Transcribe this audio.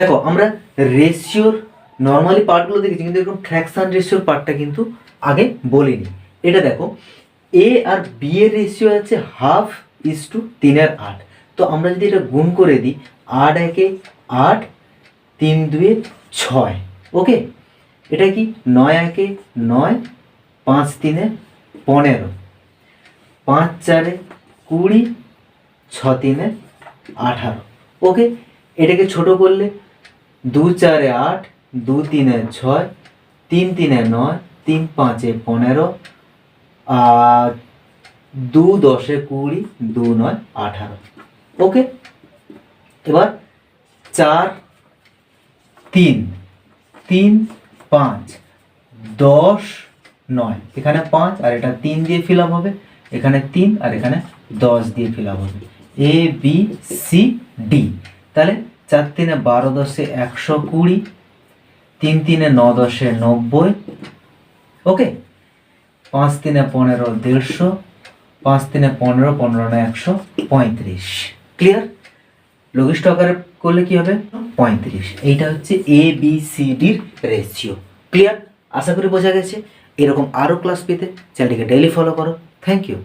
দেখো, আমরা রেশিওর নর্মালি পার্টগুলো দেখেছি, কিন্তু এরকম ফ্র্যাকশন রেশিওর পার্টটা কিন্তু আগে বলিনি। এটা দেখো এ আর বি এর রেশিও আছে হাফ ইস টু তিনের আট। তো আমরা যদি এটা গুণ করে দিই, আট একে আট, তিন দুয়ে ছয়। ওকে? এটা কি? নয় একে নয়, পাঁচ তিনে পনেরো। পাঁচ চারে কুড়ি, ছ তিনে আঠারো। ওকে? এটাকে ছোট করলে দু চারে আট দু তিনে ছয়, তিন তিনে নয়, তিন পাঁচে পনেরো, আর দু দশে কুড়ি দু নয় আঠারো। ওকে? এবার চার, তিন তিন পাঁচ, দশ, নয়। এখানে পাঁচ আর এটা তিন দিয়ে ফিল আপ হবে, এখানে তিন আর এখানে দশ দিয়ে ফিল আপ হবে। এ বি সি ডি তাহলে চার তিনে বারো দশে একশো কুড়ি, তিন তিনে ন দশে নব্বই, ওকে? পাঁচ তিনে পনেরো দেড়শো, পাঁচ তিনে পনেরো পনেরো না একশো পঁয়ত্রিশ। ক্লিয়ার লঘিষ্ঠ আকারে করলে কি হবে? পঁয়ত্রিশ। এইটা হচ্ছে এ বি সি ডির রেশিও ক্লিয়ার আশা করি বোঝা গেছে। এরকম আরও ক্লাস পেতে চ্যানেলটিকে ডেইলি ফলো করো। Thank you